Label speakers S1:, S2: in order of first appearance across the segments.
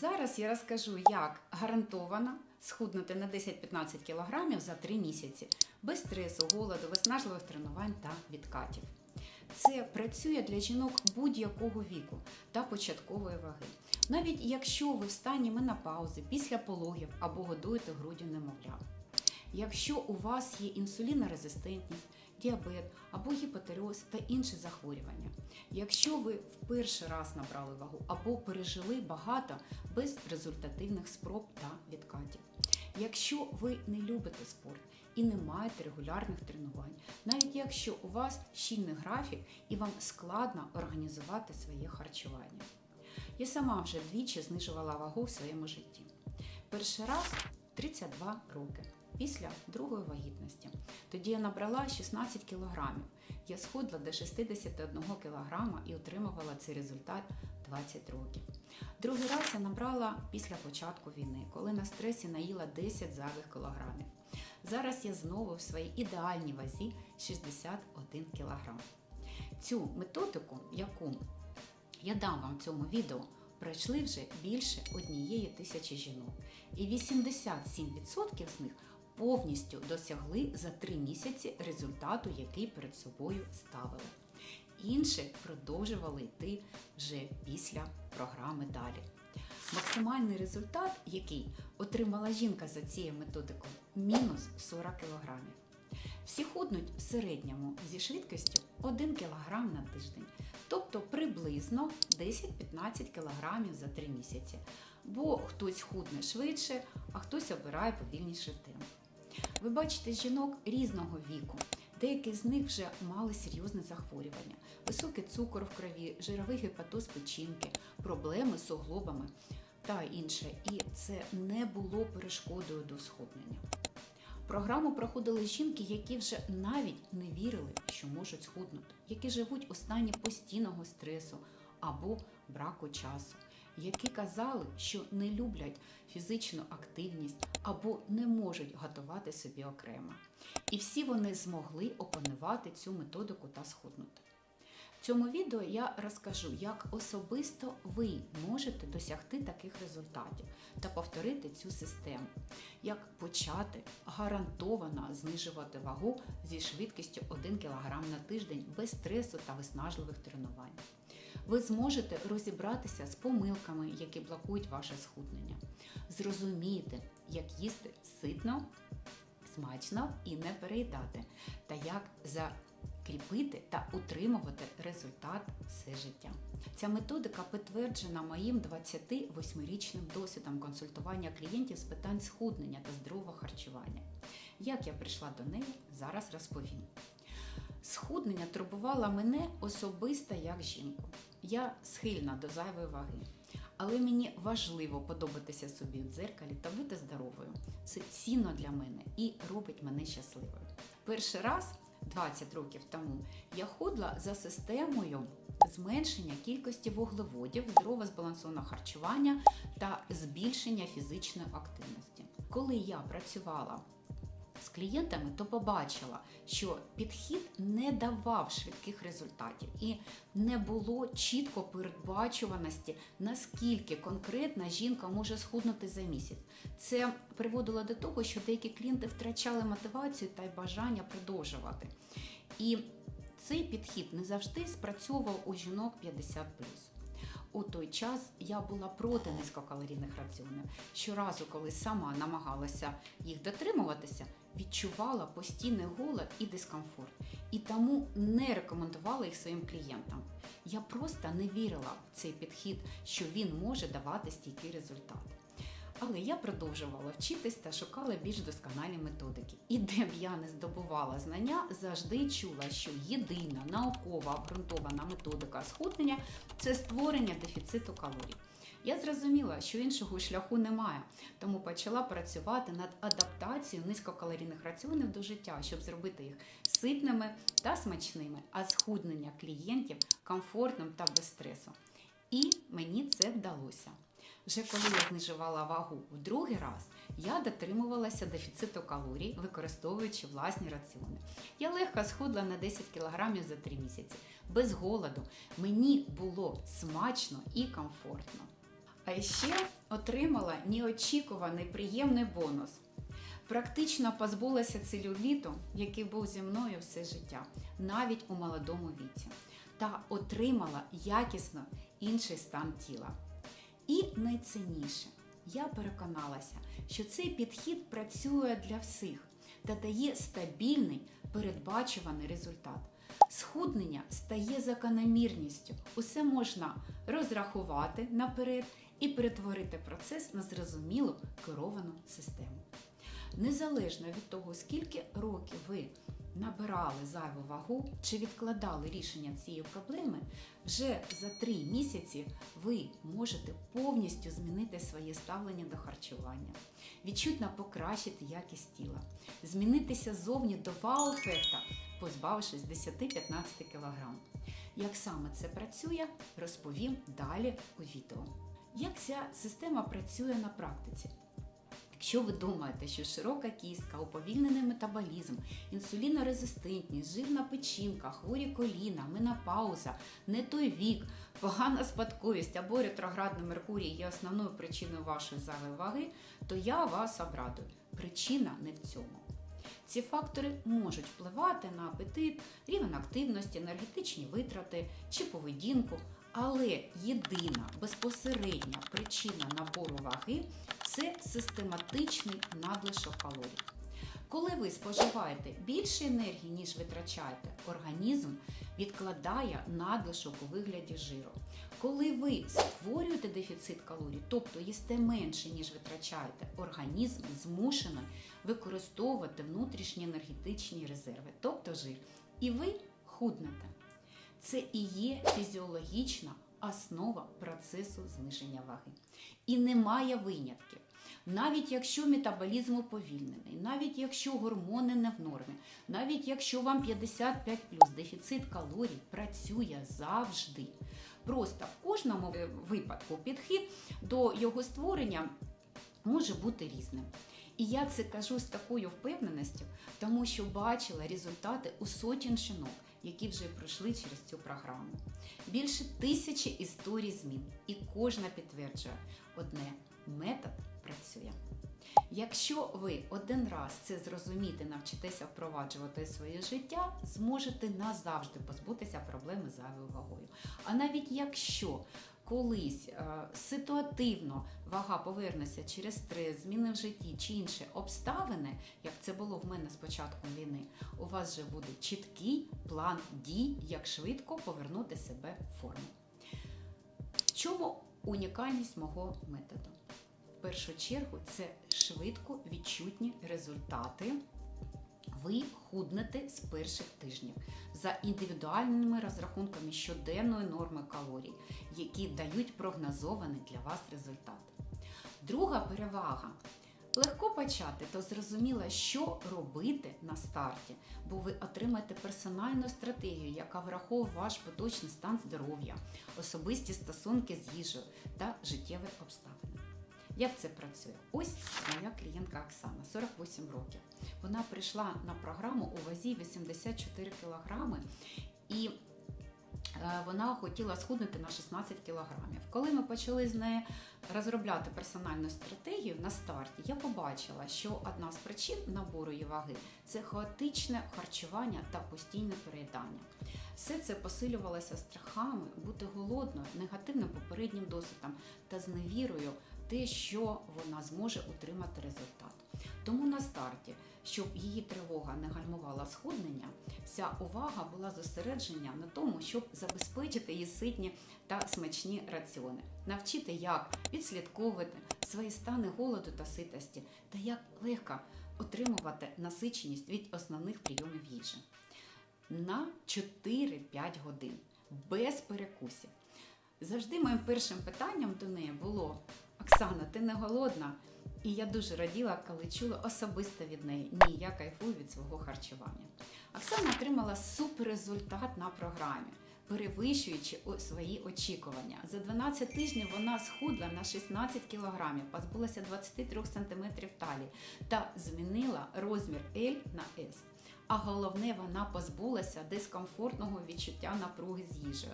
S1: Зараз я розкажу, як гарантовано схуднути на 10-15 кг за 3 місяці без стресу, голоду, виснажливих тренувань та відкатів. Це працює для жінок будь-якого віку та початкової ваги. Навіть якщо ви в стані менопаузи, після пологів або годуєте груддю немовля. Якщо у вас є інсулінорезистентність, діабет або гіпотереоз та інші захворювання, якщо ви в перший раз набрали вагу або пережили багато безрезультативних спроб та відкатів, якщо ви не любите спорт і не маєте регулярних тренувань, навіть якщо у вас щільний графік і вам складно організувати своє харчування. Я сама вже двічі знижувала вагу в своєму житті. Перший раз 32 роки після другої вагітності. Тоді я набрала 16 кілограмів. Я сходила до 61 кілограма і отримувала цей результат 20 років. Другий раз я набрала після початку війни, коли на стресі наїла 10 зайвих кілограмів. Зараз я знову в своїй ідеальній вазі 61 кілограм. Цю методику, яку я дам вам в цьому відео, пройшли вже більше однієї тисячі жінок. І 87% з них повністю досягли за 3 місяці результату, який перед собою ставили. Інші продовжували йти вже після програми далі. Максимальний результат, який отримала жінка за цією методикою, мінус 40 кг. Всі худнуть в середньому зі швидкістю 1 кг на тиждень, тобто приблизно 10-15 кг за 3 місяці. Бо хтось худне швидше, а хтось обирає повільніший темп. Ви бачите жінок різного віку. Деякі з них вже мали серйозне захворювання, високий цукор в крові, жировий гепатоз печінки, проблеми з суглобами та інше. І це не було перешкодою до схуднення. Програму проходили жінки, які вже навіть не вірили, що можуть схуднути, які живуть у стані постійного стресу або браку часу, які казали, що не люблять фізичну активність або не можуть готувати собі окремо. І всі вони змогли опанувати цю методику та схуднути. В цьому відео я розкажу, як особисто ви можете досягти таких результатів та повторити цю систему, як почати гарантовано знижувати вагу зі швидкістю 1 кг на тиждень без стресу та виснажливих тренувань. Ви зможете розібратися з помилками, які блокують ваше схуднення, зрозумієте, як їсти ситно, смачно і не переїдати, та як закріпити та утримувати результат все життя. Ця методика підтверджена моїм 28-річним досвідом консультування клієнтів з питань схуднення та здорового харчування. Як я прийшла до неї, зараз розповім. Схуднення турбувало мене особисто як жінку. Я схильна до зайвої ваги. Але мені важливо подобатися собі в дзеркалі та бути здоровою. Це цінно для мене і робить мене щасливою. Перший раз, 20 років тому, я ходила за системою зменшення кількості вуглеводів, здорово збалансованого харчування та збільшення фізичної активності. Коли я працювала з клієнтами, то побачила, що підхід не давав швидких результатів і не було чітко передбачуваності, наскільки конкретна жінка може схуднути за місяць. Це приводило до того, що деякі клієнти втрачали мотивацію та й бажання продовжувати. І цей підхід не завжди спрацьовував у жінок 50 у той час я була проти низькокалорійних раціонів. Щоразу, коли сама намагалася їх дотримуватися, відчувала постійний голод і дискомфорт, і тому не рекомендувала їх своїм клієнтам. Я просто не вірила в цей підхід, що він може давати стійкий результат. Але я продовжувала вчитись та шукала більш досконалі методики. І де б я не здобувала знання, завжди чула, що єдина наукова обґрунтована методика схуднення це створення дефіциту калорій. Я зрозуміла, що іншого шляху немає, тому почала працювати над адаптацією низькокалорійних раціонів до життя, щоб зробити їх ситними та смачними, а схуднення клієнтів комфортним та без стресу. І мені це вдалося. Вже коли я знижувала вагу в другий раз, я дотримувалася дефіциту калорій, використовуючи власні раціони. Я легко схудла на 10 кг за 3 місяці, без голоду. Мені було смачно і комфортно. А ще отримала неочікуваний приємний бонус. Практично позбулася целюліту, який був зі мною все життя, навіть у молодому віці, та отримала якісно інший стан тіла. І найцінніше, я переконалася, що цей підхід працює для всіх та дає стабільний передбачуваний результат. Схуднення стає закономірністю. Усе можна розрахувати наперед і перетворити процес на зрозумілу керовану систему. Незалежно від того, скільки років ви набирали зайву вагу чи відкладали рішення цієї проблеми, вже за три місяці ви можете повністю змінити своє ставлення до харчування, відчутно покращити якість тіла, змінитися зовні до вау-ефекта, позбавившись 10-15 кг. Як саме це працює, розповім далі у відео. Як ця система працює на практиці? Якщо ви думаєте, що широка кістка, уповільнений метаболізм, інсулінорезистентність, жирна печінка, хворі коліна, менопауза, не той вік, погана спадковість або ретроградний Меркурій є основною причиною вашої зайвої ваги, то я вас обрадую. Причина не в цьому. Ці фактори можуть впливати на апетит, рівень активності, енергетичні витрати чи поведінку, але єдина безпосередня причина набору ваги це систематичний надлишок калорій. Коли ви споживаєте більше енергії, ніж витрачаєте, організм відкладає надлишок у вигляді жиру. Коли ви створюєте дефіцит калорій, тобто їсте менше, ніж витрачаєте, організм змушений використовувати внутрішні енергетичні резерви, тобто жир, і ви худнете. Це і є фізіологічна основа процесу зниження ваги. І немає винятків. Навіть якщо метаболізм уповільнений, навіть якщо гормони не в нормі, навіть якщо вам 55 дефіцит калорій працює завжди. Просто в кожному випадку підхід до його створення може бути різним. І я це кажу з такою впевненістю, тому що бачила результати у сотень жінок, які вже пройшли через цю програму. Більше тисячі історій змін, і кожна підтверджує одне метод працює. Якщо ви один раз це зрозуміти, навчитеся впроваджувати своє життя, зможете назавжди позбутися проблеми з зайвою вагою. А навіть якщо колись е, ситуативно вага повернеться через стрес, зміни в житті чи інші обставини, як це було в мене з початком війни, у вас вже буде чіткий план дій, як швидко повернути себе в форму. В чому унікальність мого методу? Першу чергу це швидко відчутні результати. Ви худнете з перших тижнів за індивідуальними розрахунками щоденної норми калорій, які дають прогнозований для вас результат. Друга перевага. Легко почати, то зрозуміло, що робити на старті, бо ви отримаєте персональну стратегію, яка враховує ваш поточний стан здоров'я, особисті стосунки з їжею та життєві обставини. Як це працює? Ось моя клієнтка Оксана, 48 років. Вона прийшла на програму у вазі 84 кілограми і вона хотіла схуднути на 16 кілограмів. Коли ми почали з нею розробляти персональну стратегію на старті, я побачила, що одна з причин набору її ваги це хаотичне харчування та постійне переїдання. Все це посилювалося страхами, бути голодною, негативним попереднім досвідом та з невірою те, що вона зможе отримати результат. Тому на старті, щоб її тривога не гальмувала схуднення, вся увага була зосереджена на тому, щоб забезпечити її ситні та смачні раціони, навчити, як відслідковувати свої стани голоду та ситості, та як легко отримувати насиченість від основних прийомів їжі на 4-5 годин без перекусів. Завжди моїм першим питанням до неї було: Оксана, ти не голодна? І я дуже раділа, коли чула особисто від неї. Ні, я кайфую від свого харчування. Оксана отримала суперрезультат на програмі, перевищуючи свої очікування. За 12 тижнів вона схудла на 16 кілограмів, позбулася 23 см талії та змінила розмір L на S. А головне, вона позбулася дискомфортного відчуття напруги з їжею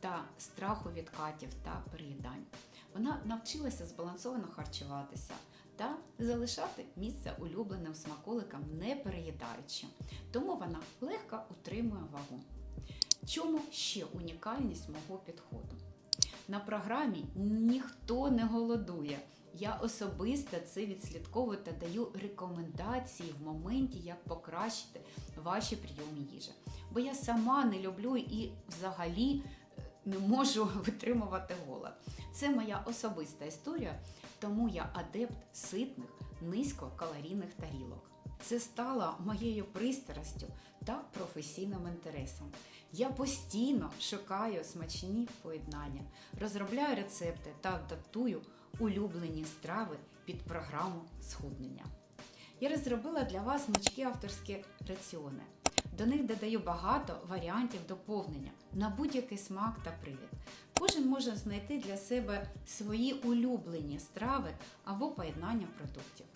S1: та страху відкатів та переїдань. Вона навчилася збалансовано харчуватися та залишати місце улюбленим смаколикам, не переїдаючи. Тому вона легко утримує вагу. Чому ще унікальність мого підходу? На програмі ніхто не голодує. Я особисто це відслідковую та даю рекомендації в моменті, як покращити ваші прийоми їжі. Бо я сама не люблю і взагалі не можу витримувати голод. Це моя особиста історія, тому я адепт ситних, низькокалорійних тарілок. Це стало моєю пристрастю та професійним інтересом. Я постійно шукаю смачні поєднання, розробляю рецепти та адаптую улюблені страви під програму схуднення. Я розробила для вас смачкі авторські раціони. До них додаю багато варіантів доповнення на будь-який смак та привід. Кожен може знайти для себе свої улюблені страви або поєднання продуктів.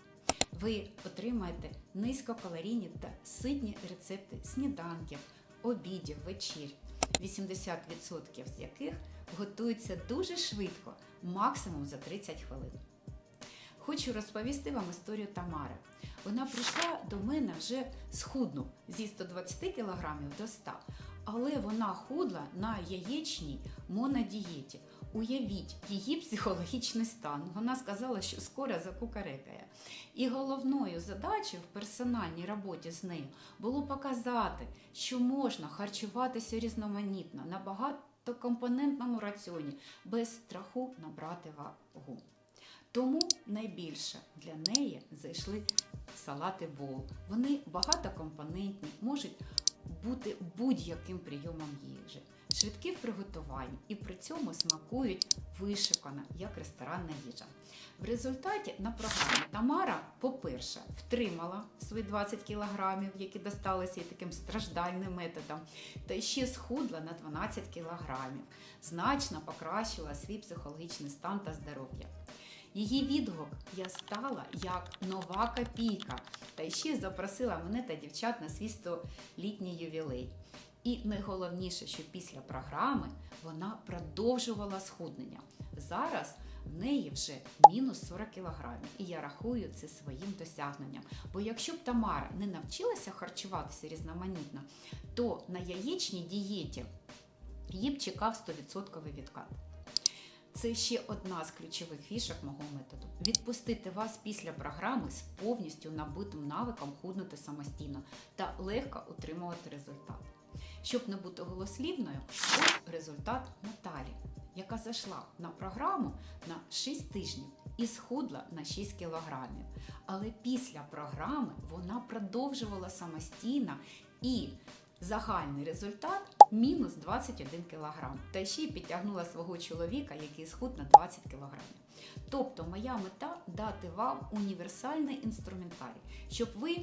S1: Ви отримаєте низькокалорійні та ситні рецепти сніданків, обідів, вечір, 80% з яких готуються дуже швидко, максимум за 30 хвилин. Хочу розповісти вам історію Тамари. Вона прийшла до мене вже схудну зі 120 кг до 100 але вона худла на яєчній монодієті. Уявіть її психологічний стан. Вона сказала, що скоро закукарекає. І головною задачею в персональній роботі з нею було показати, що можна харчуватися різноманітно на багатокомпонентному раціоні без страху набрати вагу. Тому найбільше для неї зайшли салати бол. Вони багатокомпонентні, можуть бути будь-яким прийомом їжі, швидкі в приготуванні і при цьому смакують вишикано, як ресторанна їжа. В результаті на програмі Тамара, по-перше, втримала свої 20 кілограмів, які досталися їй таким страждальним методом, та ще схудла на 12 кілограмів, значно покращила свій психологічний стан та здоров'я. Її відгук я стала як нова копійка, та ще запросила мене та дівчат на свій 100-літній ювілей. І найголовніше, що після програми вона продовжувала схуднення. Зараз в неї вже мінус 40 кілограмів, і я рахую це своїм досягненням. Бо якщо б Тамара не навчилася харчуватися різноманітно, то на яєчній дієті її б чекав 100% відкат. Це ще одна з ключових фішок мого методу. Відпустити вас після програми з повністю набитим навиком худнути самостійно та легко утримувати результат. Щоб не бути голослівною, ось результат Наталі, яка зайшла на програму на 6 тижнів і схудла на 6 кілограмів. Але після програми вона продовжувала самостійно і загальний результат мінус 21 кг. Та ще й підтягнула свого чоловіка, який схуд на 20 кг. Тобто, моя мета дати вам універсальний інструментарій, щоб ви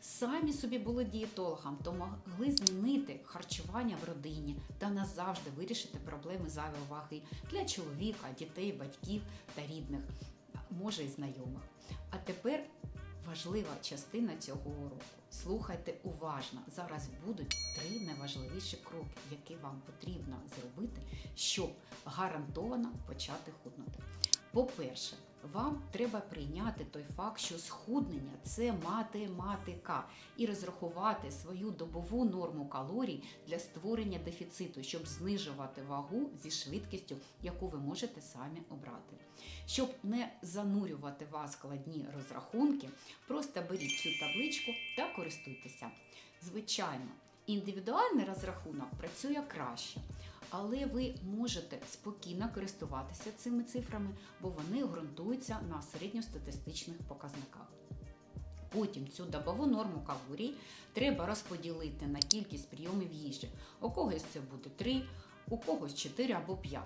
S1: самі собі були дієтологом, то могли змінити харчування в родині та назавжди вирішити проблеми зайвої ваги для чоловіка, дітей, батьків та рідних, може і знайомих. А тепер важлива частина цього уроку. Слухайте уважно. Зараз будуть три найважливіші кроки, які вам потрібно зробити, щоб гарантовано почати худнути. По-перше, вам треба прийняти той факт, що схуднення це математика, і розрахувати свою добову норму калорій для створення дефіциту, щоб знижувати вагу зі швидкістю, яку ви можете самі обрати. Щоб не занурювати вас складні розрахунки, просто беріть цю табличку та користуйтеся. Звичайно, індивідуальний розрахунок працює краще. Але ви можете спокійно користуватися цими цифрами, бо вони ґрунтуються на середньостатистичних показниках. Потім цю добову норму калорій треба розподілити на кількість прийомів їжі. У когось це буде 3, у когось 4 або 5.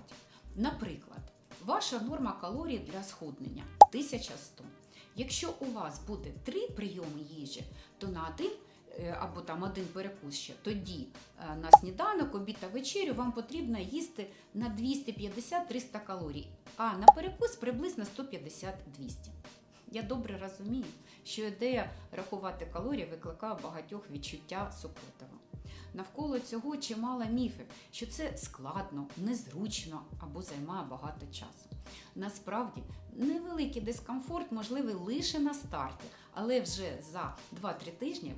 S1: Наприклад, ваша норма калорій для схуднення 1100. Якщо у вас буде 3 прийоми їжі, то на один або там один перекус ще, тоді е, на сніданок, обід та вечерю вам потрібно їсти на 250-300 калорій, а на перекус приблизно 150-200. Я добре розумію, що ідея рахувати калорії викликає багатьох відчуття супротиву. Навколо цього чимало міфів, що це складно, незручно або займає багато часу. Насправді невеликий дискомфорт можливий лише на старті, але вже за 2-3 тижні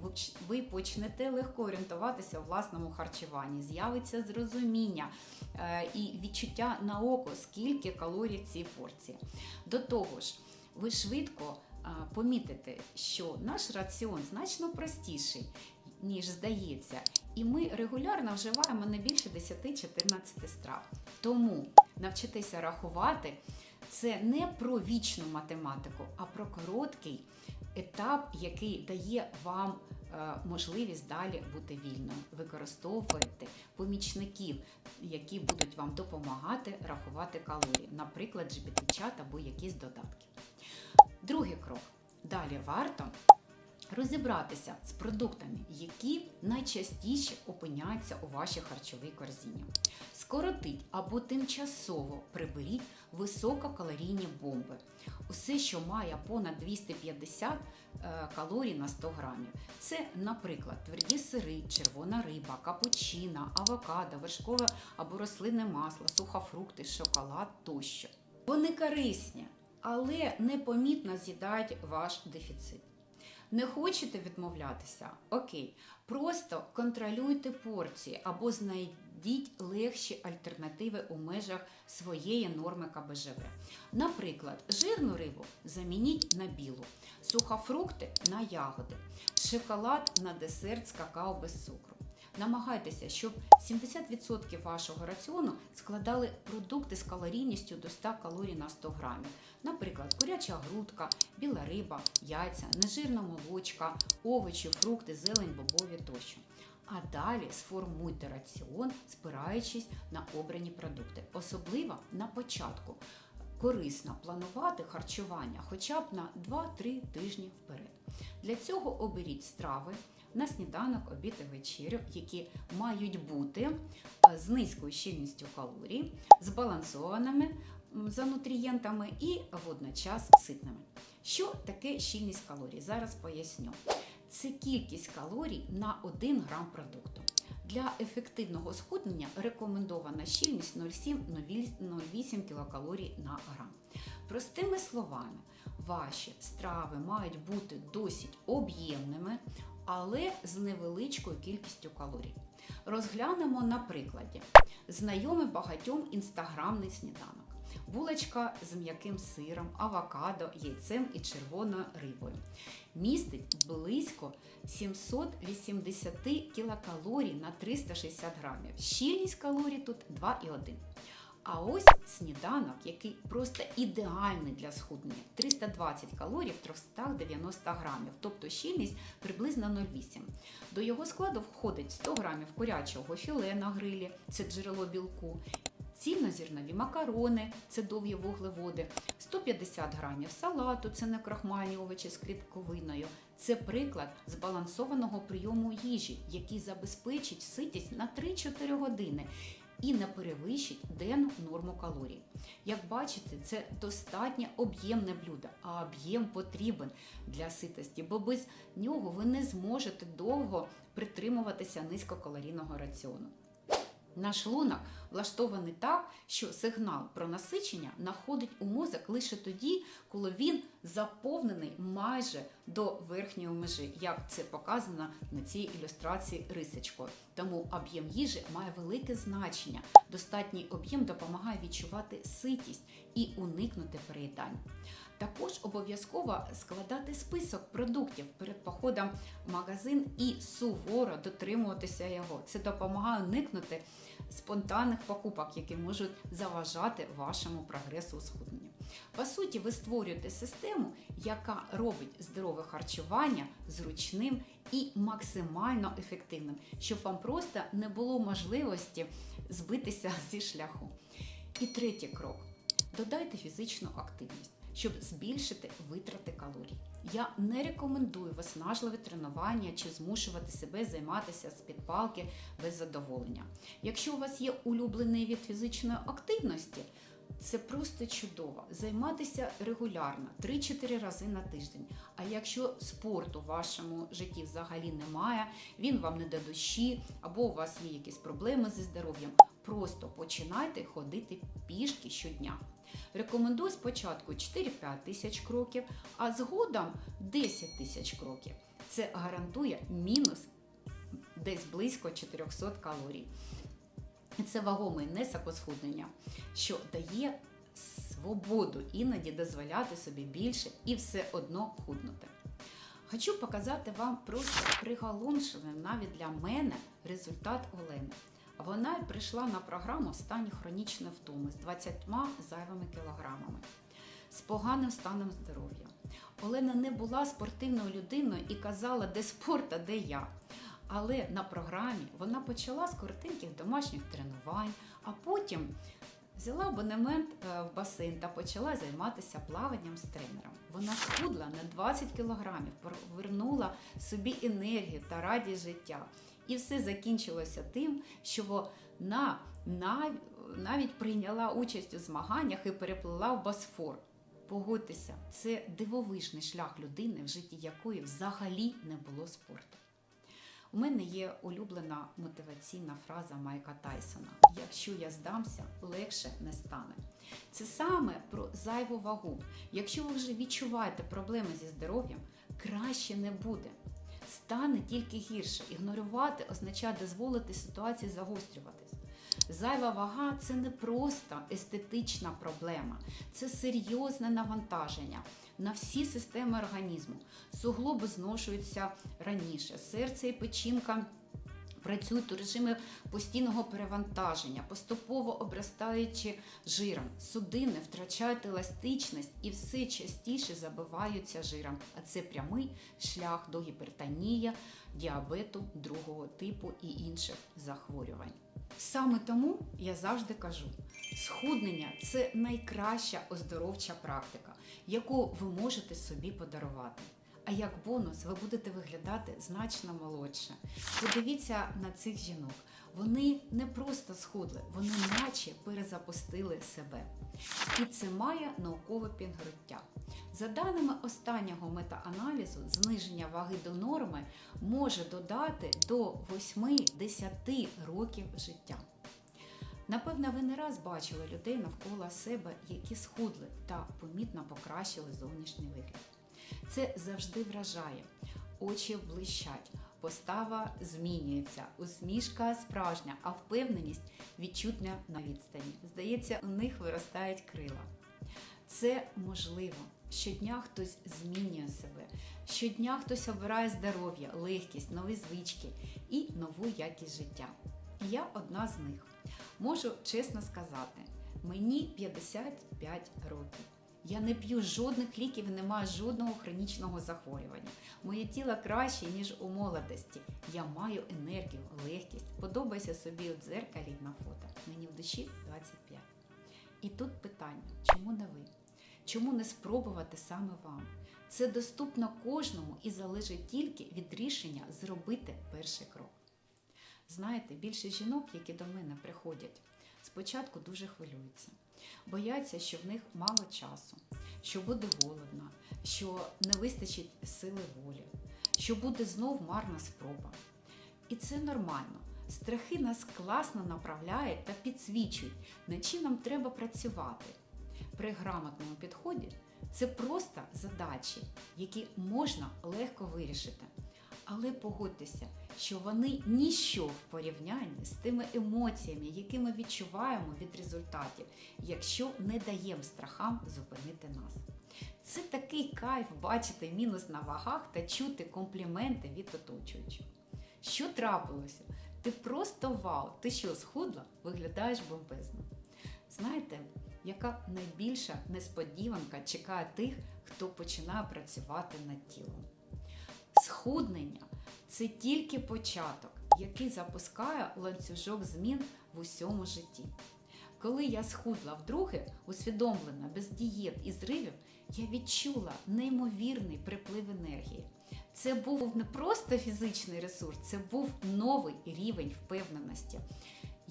S1: ви почнете легко орієнтуватися у власному харчуванні, з'явиться зрозуміння е, і відчуття на око, скільки калорій ці порції. До того ж, ви швидко е, помітите, що наш раціон значно простіший, ніж здається, і ми регулярно вживаємо не більше 10-14 страв. Тому навчитися рахувати це не про вічну математику, а про короткий етап, який дає вам е, можливість далі бути вільною. Використовуйте помічників, які будуть вам допомагати рахувати калорії, наприклад, GPT-чат або якісь додатки. Другий крок. Далі варто розібратися з продуктами, які найчастіше опиняються у вашій харчовій корзині. Скоротіть або тимчасово приберіть висококалорійні бомби. Усе, що має понад 250 е, калорій на 100 грамів. Це, наприклад, тверді сири, червона риба, капучино, авокадо, вершкове або рослинне масло, сухофрукти, шоколад тощо. Вони корисні, але непомітно з'їдають ваш дефіцит. Не хочете відмовлятися? Окей. Просто контролюйте порції або знайдіть легші альтернативи у межах своєї норми КБЖВ. Наприклад, жирну рибу замініть на білу, сухофрукти на ягоди, шоколад на десерт з какао без цукру. Намагайтеся, щоб 70% вашого раціону складали продукти з калорійністю до 100 калорій на 100 грамів. Наприклад, куряча грудка, біла риба, яйця, нежирна молочка, овочі, фрукти, зелень, бобові тощо. А далі сформуйте раціон, спираючись на обрані продукти, особливо на початку. Корисно планувати харчування хоча б на 2-3 тижні вперед. Для цього оберіть страви на сніданок, обід і вечерю, які мають бути е, з низькою щільністю калорій, збалансованими за нутрієнтами і водночас ситними. Що таке щільність калорій? Зараз поясню. Це кількість калорій на 1 грам продукту. Для ефективного схуднення рекомендована щільність 0,7-0,8 кілокалорій на грам. Простими словами, ваші страви мають бути досить об'ємними, але з невеличкою кількістю калорій. Розглянемо на прикладі. Знайомий багатьом інстаграмний сніданок. Булочка з м'яким сиром, авокадо, яйцем і червоною рибою. Містить близько 780 кілокалорій на 360 грамів. Щільність калорій тут 2,1. А ось сніданок, який просто ідеальний для схуднення. 320 калорій в 390 грамів, тобто щільність приблизно 0,8. До його складу входить 100 грамів курячого філе на грилі, це джерело білку, цільнозірнові макарони, це довгі вуглеводи, 150 грамів салату, це не крахмальні овочі з клітковиною. Це приклад збалансованого прийому їжі, який забезпечить ситість на 3-4 години і не перевищить денну норму калорій. Як бачите, це достатньо об'ємне блюдо, а об'єм потрібен для ситості, бо без нього ви не зможете довго притримуватися низькокалорійного раціону. Наш шлунок влаштований так, що сигнал про насичення находить у мозок лише тоді, коли він заповнений майже до верхньої межі, як це показано на цій ілюстрації рисочкою. Тому об'єм їжі має велике значення. Достатній об'єм допомагає відчувати ситість і уникнути переїдань. Також обов'язково складати список продуктів перед походом в магазин і суворо дотримуватися його. Це допомагає уникнути спонтанних покупок, які можуть заважати вашому прогресу у схудненні. По суті, ви створюєте систему, яка робить здорове харчування зручним і максимально ефективним, щоб вам просто не було можливості збитися зі шляху. І третій крок: додайте фізичну активність. Щоб збільшити витрати калорій. Я не рекомендую виснажливе тренування чи змушувати себе займатися з підпалки без задоволення. Якщо у вас є улюблений від фізичної активності, це просто чудово. Займатися регулярно 3-4 рази на тиждень. А якщо спорту в вашому житті взагалі немає, він вам не до душі, або у вас є якісь проблеми зі здоров'ям, просто починайте ходити пішки щодня. Рекомендую спочатку 4-5 тисяч кроків, а згодом 10 тисяч кроків. Це гарантує мінус десь близько 400 калорій. Це вагоме несакосхуднення, що дає свободу іноді дозволяти собі більше і все одно худнути. Хочу показати вам просто приголомшений навіть для мене результат Олени. Вона прийшла на програму в стані хронічної втоми з 20 зайвими кілограмами, з поганим станом здоров'я. Олена не була спортивною людиною і казала, де спорт, а де я. Але на програмі вона почала з коротеньких домашніх тренувань, а потім взяла абонемент е, в басейн та почала займатися плаванням з тренером. Вона схудла на 20 кілограмів, повернула собі енергію та радість життя. І все закінчилося тим, що вона навіть прийняла участь у змаганнях і переплила в Босфор. Погодьтеся, це дивовижний шлях людини, в житті якої взагалі не було спорту. У мене є улюблена мотиваційна фраза Майка Тайсона: Якщо я здамся, легше не стане. Це саме про зайву вагу. Якщо ви вже відчуваєте проблеми зі здоров'ям, краще не буде. Стане тільки гірше. Ігнорувати означає дозволити ситуації загострюватись. Зайва вага це не просто естетична проблема, це серйозне навантаження на всі системи організму. Суглоби зношуються раніше, серце і печінка. Працюють у режимі постійного перевантаження, поступово обростаючи жиром. Судини втрачають еластичність і все частіше забиваються жиром. А це прямий шлях до гіпертонії, діабету другого типу і інших захворювань. Саме тому я завжди кажу: схуднення це найкраща оздоровча практика, яку ви можете собі подарувати. А як бонус, ви будете виглядати значно молодше. Подивіться на цих жінок. Вони не просто схудли, вони наче перезапустили себе. І це має наукове підґрунтя. За даними останнього метааналізу, зниження ваги до норми може додати до 8-10 років життя. Напевно, ви не раз бачили людей навколо себе, які схудли та помітно покращили зовнішній вигляд. Це завжди вражає, очі блищать, постава змінюється, усмішка справжня, а впевненість відчутня на відстані. Здається, у них виростають крила. Це можливо. Щодня хтось змінює себе, щодня хтось обирає здоров'я, легкість, нові звички і нову якість життя. Я одна з них. Можу чесно сказати, мені 55 років. Я не п'ю жодних ліків, не маю жодного хронічного захворювання. Моє тіло краще, ніж у молодості. Я маю енергію, легкість, подобаюся собі у дзеркалі на фото. Мені в душі 25. І тут питання: чому не ви? Чому не спробувати саме вам? Це доступно кожному і залежить тільки від рішення зробити перший крок. Знаєте, більше жінок, які до мене приходять, спочатку дуже хвилюються, бояться, що в них мало часу, що буде голодно, що не вистачить сили волі, що буде знов марна спроба. І це нормально. Страхи нас класно направляють та підсвічують, над чим нам треба працювати. При грамотному підході це просто задачі, які можна легко вирішити. Але погодьтеся, що вони ніщо в порівнянні з тими емоціями, які ми відчуваємо від результатів, якщо не даємо страхам зупинити нас. Це такий кайф бачити мінус на вагах та чути компліменти від оточуючих. Що трапилося? Ти просто вау! Ти що, схудла? Виглядаєш бомбезно. Знаєте, яка найбільша несподіванка чекає тих, хто починає працювати над тілом? Схуднення це тільки початок, який запускає ланцюжок змін в усьому житті. Коли я схудла вдруге, усвідомлена без дієт і зривів, я відчула неймовірний приплив енергії. Це був не просто фізичний ресурс, це був новий рівень впевненості,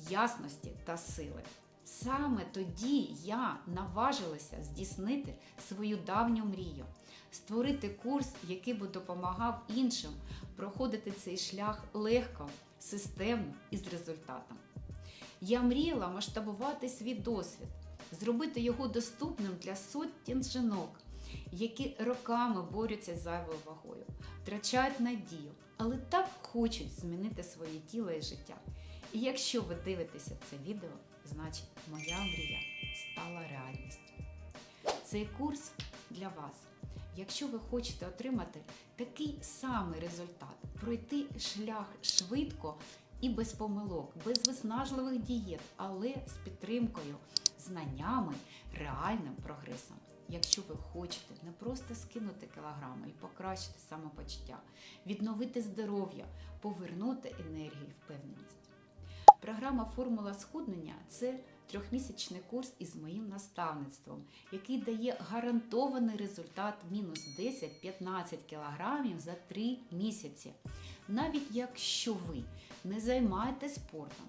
S1: ясності та сили. Саме тоді я наважилася здійснити свою давню мрію, створити курс, який би допомагав іншим проходити цей шлях легко, системно і з результатом. Я мріяла масштабувати свій досвід, зробити його доступним для сотень жінок, які роками борються з зайвою вагою, втрачають надію, але так хочуть змінити своє тіло і життя. І якщо ви дивитеся це відео, значить моя мрія стала реальністю. Цей курс для вас. Якщо ви хочете отримати такий самий результат, пройти шлях швидко і без помилок, без виснажливих дієт, але з підтримкою, знаннями, реальним прогресом. Якщо ви хочете не просто скинути кілограми і покращити самопочуття, відновити здоров'я, повернути енергію і впевненість. Програма Формула схуднення це трьохмісячний курс із моїм наставництвом, який дає гарантований результат мінус 10-15 кг за 3 місяці. Навіть якщо ви не займаєтесь спортом,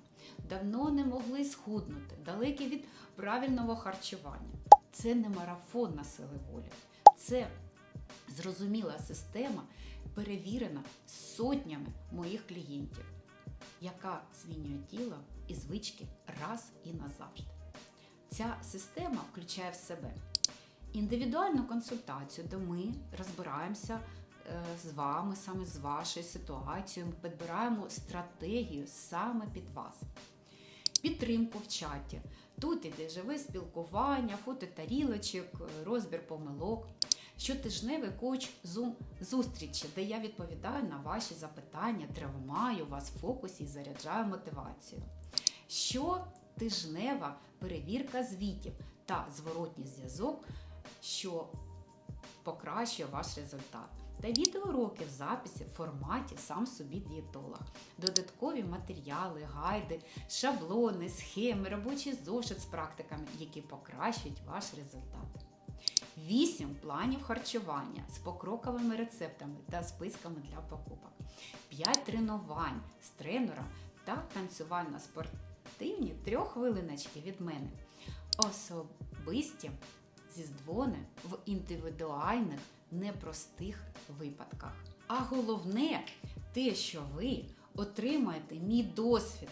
S1: давно не могли схуднути, далекі від правильного харчування. Це не марафон на сили волі, це зрозуміла система, перевірена сотнями моїх клієнтів яка змінює тіло і звички раз і назавжди. Ця система включає в себе індивідуальну консультацію, де ми розбираємося е, з вами, саме з вашою ситуацією, ми підбираємо стратегію саме під вас. Підтримку в чаті. Тут іде живе спілкування, фото тарілочок, розбір помилок. Щотижневий коуч Zoom зустрічі, де я відповідаю на ваші запитання, тримаю вас в фокусі і заряджаю мотивацію. Щотижнева перевірка звітів та зворотній зв'язок, що покращує ваш результат. Та відеоуроки в записі в форматі сам собі дієтолог, додаткові матеріали, гайди, шаблони, схеми, робочий зошит з практиками, які покращують ваш результат. 8 планів харчування з покроковими рецептами та списками для покупок, 5 тренувань з тренером та танцювально-спортивні трьоххвилиночки від мене. Особисті зіздзвони в індивідуальних непростих випадках. А головне те, що ви отримаєте мій досвід,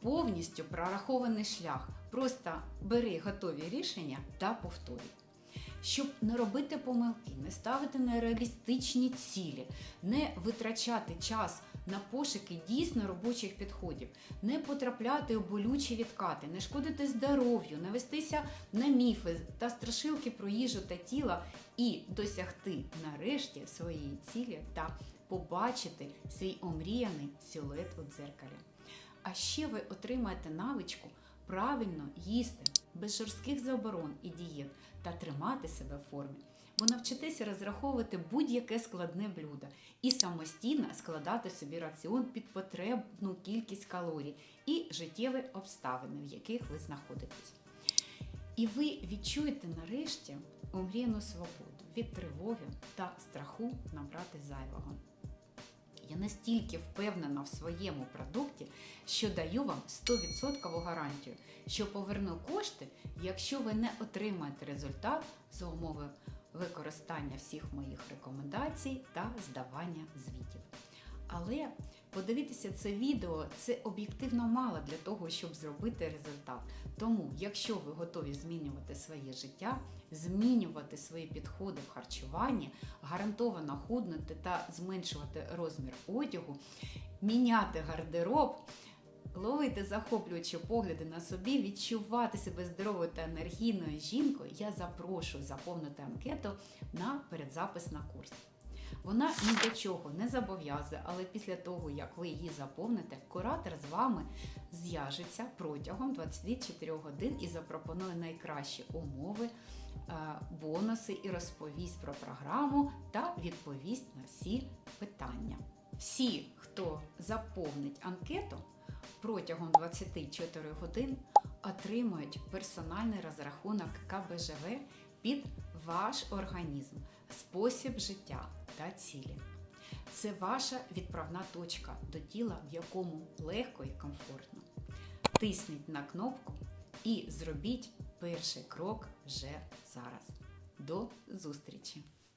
S1: повністю прорахований шлях. Просто бери готові рішення та повторюй щоб не робити помилки, не ставити нереалістичні цілі, не витрачати час на пошуки дійсно робочих підходів, не потрапляти у болючі відкати, не шкодити здоров'ю, не вестися на міфи та страшилки про їжу та тіло і досягти нарешті своєї цілі та побачити свій омріяний силует у дзеркалі. А ще ви отримаєте навичку правильно їсти без жорстких заборон і дієт та тримати себе в формі. Ви навчитеся розраховувати будь-яке складне блюдо і самостійно складати собі раціон під потребну кількість калорій і життєві обставини, в яких ви знаходитесь. І ви відчуєте нарешті омріяну свободу від тривоги та страху набрати зайвого. Я настільки впевнена в своєму продукті, що даю вам 100% гарантію, що поверну кошти, якщо ви не отримаєте результат за умови використання всіх моїх рекомендацій та здавання звітів. Але подивитися це відео це об'єктивно мало для того, щоб зробити результат. Тому, якщо ви готові змінювати своє життя, змінювати свої підходи в харчуванні, гарантовано худнути та зменшувати розмір одягу, міняти гардероб. Ловити захоплюючі погляди на собі, відчувати себе здоровою та енергійною жінкою, я запрошую заповнити анкету на передзапис на курс. Вона ні до чого не зобов'язує, але після того, як ви її заповните, куратор з вами зв'яжеться протягом 24 годин і запропонує найкращі умови, е, бонуси і розповість про програму та відповість на всі питання. Всі, хто заповнить анкету протягом 24 годин, отримують персональний розрахунок КБЖВ під ваш організм, спосіб життя та цілі. Це ваша відправна точка до тіла, в якому легко і комфортно. Тисніть на кнопку і зробіть перший крок вже зараз. До зустрічі!